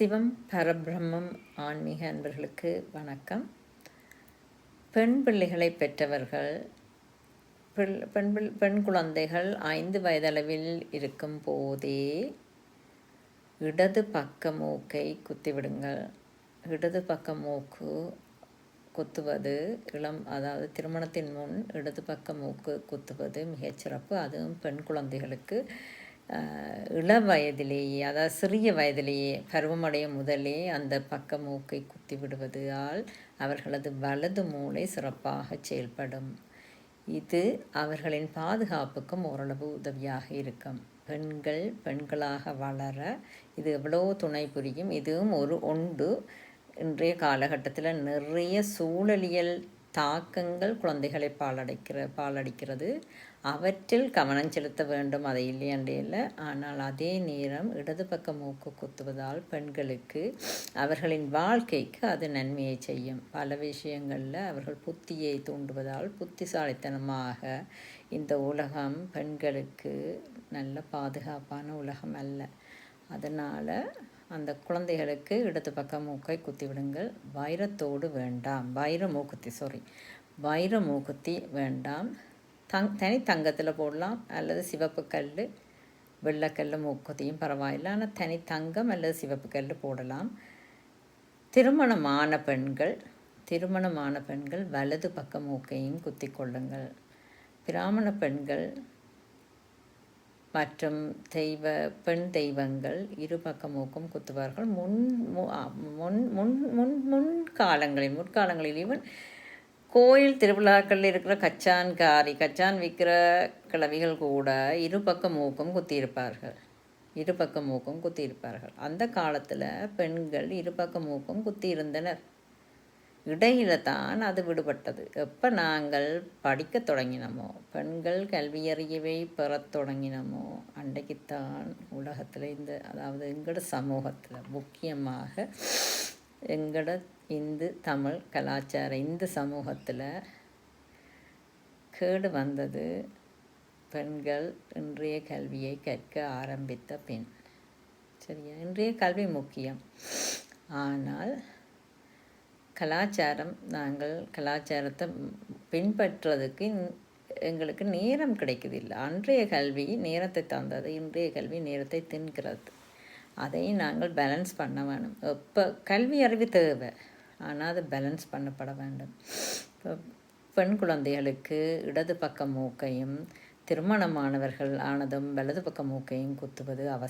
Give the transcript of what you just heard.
சிவம் பரபிரம்மம் ஆன்மீக அன்பர்களுக்கு வணக்கம். பெண் பிள்ளைகளை பெற்றவர்கள் பெண் பெண் குழந்தைகள் ஐந்து வயதளவில் இருக்கும் போதே இடது பக்க மூக்கை குத்திவிடுங்கள். இடது பக்க மூக்கு குத்துவது இளம் அதாவது திருமணத்தின் முன் இடது பக்க மூக்கு குத்துவது மிகச்சிறப்பு அதுவும் பெண் குழந்தைகளுக்கு இள வயதிலேயே அதாவது சிறிய வயதிலேயே பருவமடையும் முதலே அந்த பக்க மூக்கை குத்தி விடுவதால் அவர்களது வலது மூளை சிறப்பாக செயல்படும். இது அவர்களின் பாதுகாப்புக்கும் ஓரளவு உதவியாக இருக்கும். பெண்கள் பெண்களாக வளர இது எவ்வளோ துணை புரியும். இதுவும் ஒரு ஒன்று இன்றைய காலகட்டத்தில் நிறைய சூழலியல் தாக்கங்கள் குழந்தைகளை பாலடைக்கிற பாலடிக்கிறது. அவற்றில் கவனம் செலுத்த வேண்டும் அதை இல்லை. ஆனால் அதே நேரம் இடது பக்க மூக்கு குத்துவதால் பெண்களுக்கு அவர்களின் வாழ்க்கைக்கு அது நன்மையை செய்யும். பல விஷயங்களில் அவர்கள் புத்தியை தூண்டுவதால் புத்திசாலித்தனமாக இந்த உலகம் பெண்களுக்கு நல்ல பாதுகாப்பான உலகம் அல்ல. அதனால் அந்த குழந்தைகளுக்கு இடது பக்கம் மூக்கை குத்தி விடுங்கள். வைரத்தோடு வேண்டாம். வைர மூக்குத்தி சாரி வைர மூக்குத்தி வேண்டாம். தங் தனி தங்கத்தில் போடலாம். அல்லது சிவப்பு கல் வெள்ளைக்கல் மூக்கத்தையும் பரவாயில்லை. ஆனால் தனி தங்கம் அல்லது சிவப்பு கல் போடலாம். திருமணமான பெண்கள் திருமணமான பெண்கள் வலது பக்க மூக்கையும் குத்தி கொள்ளுங்கள். பிராமண பெண்கள் மற்றும் தெய்வ பெண் தெய்வங்கள் இரு பக்க மூக்கம் குத்துவார்கள். முன் முன் முன் முன் முன் காலங்களில் முற்காலங்களில் ஈவன் கோயில் திருவிழாக்களில் இருக்கிற கச்சான் காரி கச்சான் விற்கிற கிழவிகள் கூட இரு பக்கம் மூக்கம் குத்தியிருப்பார்கள். இரு பக்கம் மூக்கம் குத்தியிருப்பார்கள். அந்த காலத்தில் பெண்கள் இரு பக்கம் மூக்கம் குத்தியிருந்தனர். இடையில தான் அது விடுபட்டது. எப்போ நாங்கள் படிக்க தொடங்கினோமோ பெண்கள் கல்வியறியவை பெறத் தொடங்கினோமோ அன்றைக்குத்தான் உலகத்தில் இந்த அதாவது எங்களோட சமூகத்தில் முக்கியமாக எங்களோட இந்து தமிழ் கலாச்சார இந்து சமூகத்தில் கேடு வந்தது பெண்கள் இன்றைய கல்வியை கற்க ஆரம்பித்த பெண். சரியா? இன்றைய கல்வி முக்கியம். ஆனால் கலாச்சாரம் நாங்கள் கலாச்சாரத்தை பின்பற்றுறதுக்கு எங்களுக்கு நேரம் கிடைக்குதில்லை. அன்றைய கல்வி நேரத்தை தந்தது இன்றைய கல்வி நேரத்தை தின்கிறது. அதையும் நாங்கள் பேலன்ஸ் பண்ண வேணும். இப்போ கல்வி அறிவு தேவை. ஆனால் அது பேலன்ஸ் பண்ணப்பட வேண்டும். இப்போ பெண் குழந்தைகளுக்கு இடது பக்க மூக்கையும் திருமணமானவர்கள் ஆனதும் வலது பக்க மூக்கையும் குத்துவது அவசியம்.